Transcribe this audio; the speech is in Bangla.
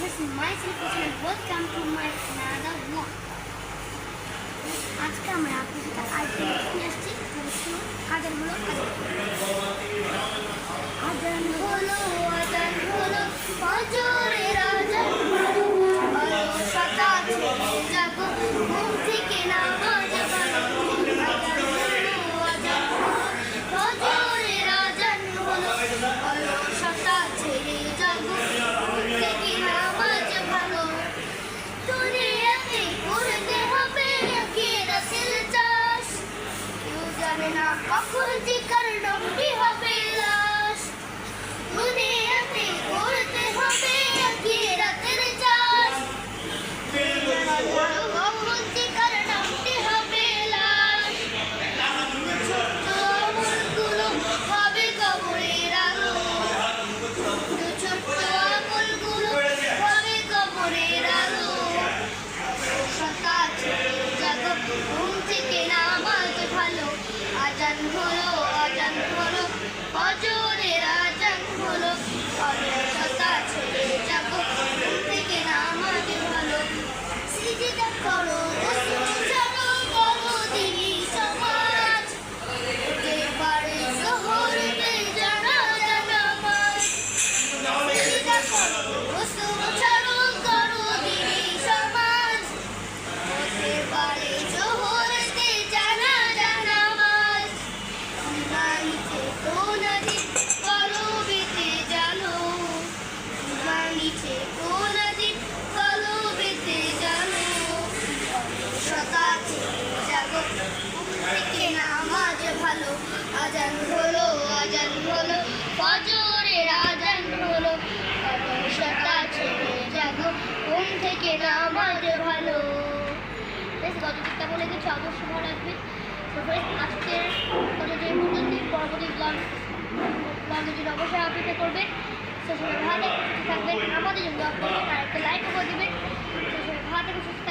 This is myself and welcome to my another vlog. আজকে আমরা আপনাদের সাথে আরেকটি নিয়ে আসছি শুনুন আজান হলো আজান হলো আজান な。আজান হলো আজান হলো আজান হলো ফজরের আজান হলো সকাল ছেড়ে জাগো ঘুম থেকে নামাজ ভালো। বেশ গত দিকটা বলে কিছু অবশ্যই ভালো লাগবে আজকের কলেজে পর্যন্ত পরবর্তী ব্লগ, ব্লগের জন্য অবশ্যই অপেক্ষা করবেন। সে সময় ভালো থাকবেন আমাদের জন্য দোয়া করবেন আর একটা লাইক করে দেবেন। সে সময় ভালো সুস্থ থাকবেন। আমাদের